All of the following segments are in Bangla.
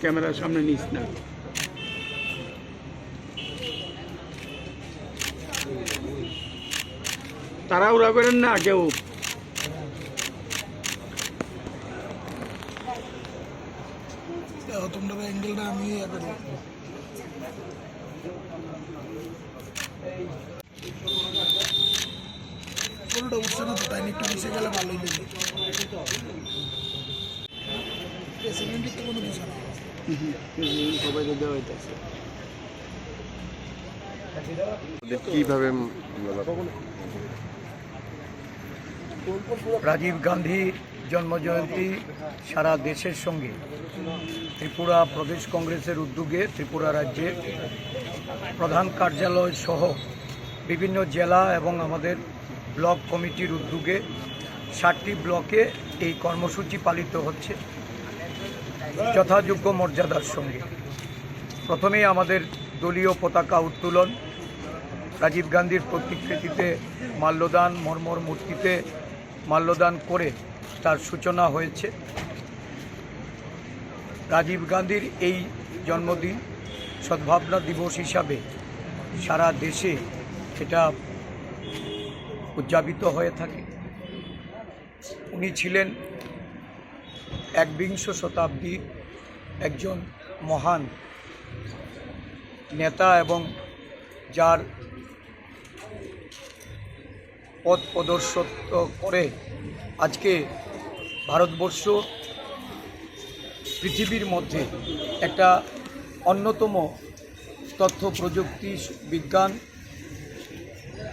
ক্যামেরার সামনে নিস না। তাড়াহুড়া করেন না কেউ। তোমরা অ্যাঙ্গেলটা আমি উঠছে না তো তাই একটু মিশে গেলে ভালোই লাগবে কীভাবে রাজীব গান্ধী জন্মজয়ন্তী সারা দেশের সঙ্গে ত্রিপুরা প্রদেশ কংগ্রেসের উদ্যোগে ত্রিপুরা রাজ্যের প্রধান কার্যালয় সহ বিভিন্ন জেলা এবং আমাদের ব্লক কমিটির উদ্যোগে ষাটটি ব্লকে এই কর্মসূচি পালিত হচ্ছে। যথাযোগ্য মর্যাদার সঙ্গে। প্রথমেই আমাদের দলীয় পতাকা উত্তোলন। রাজীব গান্ধীর প্রতিকৃতিতে মাল্যদান, মর্মর মূর্তিতে মাল্যদান করে তার সূচনা হয়েছে। রাজীব গান্ধীর এই জন্মদিন সদ্ভাবনা দিবস হিসাবে সারা দেশে এটা উদযাপিত হয়ে থাকে। উনি ছিলেন একবিংশ শতাব্দীর একজন মহান নেতা এবং যার পথ প্রদর্শিত করে আজকে ভারতবর্ষ পৃথিবীর মধ্যে একটা অন্যতম তথ্য প্রযুক্তি বিজ্ঞান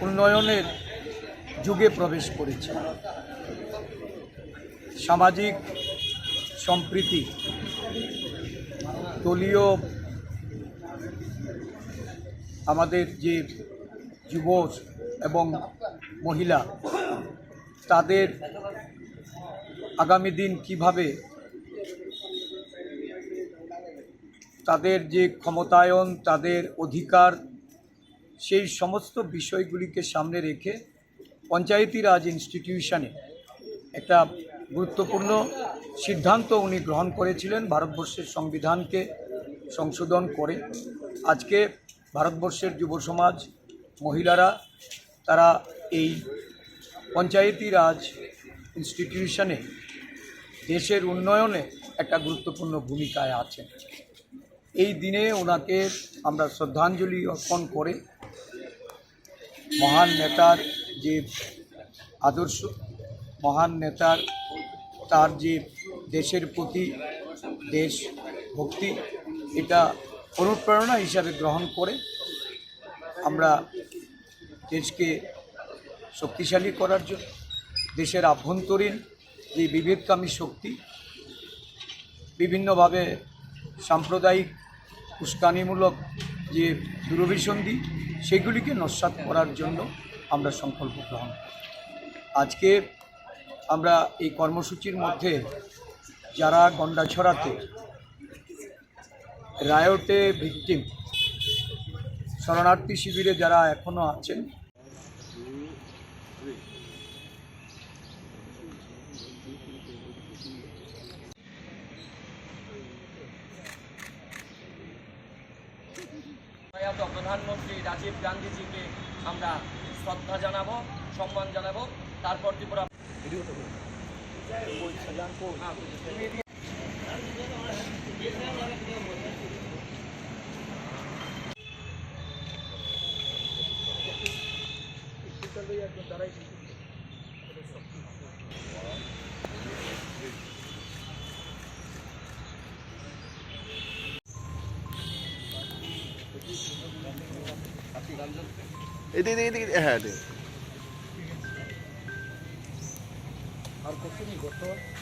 উন্নয়নের যুগে প্রবেশ করেছে। সামাজিক সম্প্রীতি। দলীয় আমাদের যে যুব এবং মহিলা, তাদের আগামী দিন কীভাবে তাদের যে ক্ষমতায়ন, তাদের অধিকার, সেই সমস্ত বিষয়গুলিকে সামনে রেখে পঞ্চায়েতি রাজ ইনস্টিটিউশনে একটা গুরুত্বপূর্ণ সিদ্ধান্ত উনি গ্রহণ করেছিলেন ভারতবর্ষের সংবিধানকে সংশোধন করে। আজকে ভারতবর্ষের যুব সমাজ, মহিলারা, তারা এই পঞ্চায়েতি রাজ ইনস্টিটিউশনে দেশের উন্নয়নে একটা গুরুত্বপূর্ণ ভূমিকায় আছেন। এই দিনে ওনাকে আমরা শ্রদ্ধাঞ্জলি অর্পণ করে মহান নেতার যে আদর্শ, মহান নেতার তার যে দেশের প্রতি দেশ ভক্তি এটা অনুপ্রেরণা হিসাবে গ্রহণ করে আমরা দেশকে শক্তিশালী করার জন্য, দেশের আভ্যন্তরীণ যে বিভেদকামী শক্তি, বিভিন্নভাবে সাম্প্রদায়িক উস্কানিমূলক যে দূরভিসন্ধি, সেগুলিকে নস্বাত করার জন্য আমরা সংকল্প গ্রহণ। আজকে আমরা এই কর্মসূচির মধ্যে যারা গন্ডাছড়াতে রায়টে ভিকটিম, শরণার্থী শিবিরে যারা এখনও আছেন প্রধানমন্ত্রী রাজীব গান্ধীজিকে আমরা শ্রদ্ধা জানাব, সম্মান জানাব, তারপর Tripura Ini, ini, ini, eh, ini. আর কত নি করতে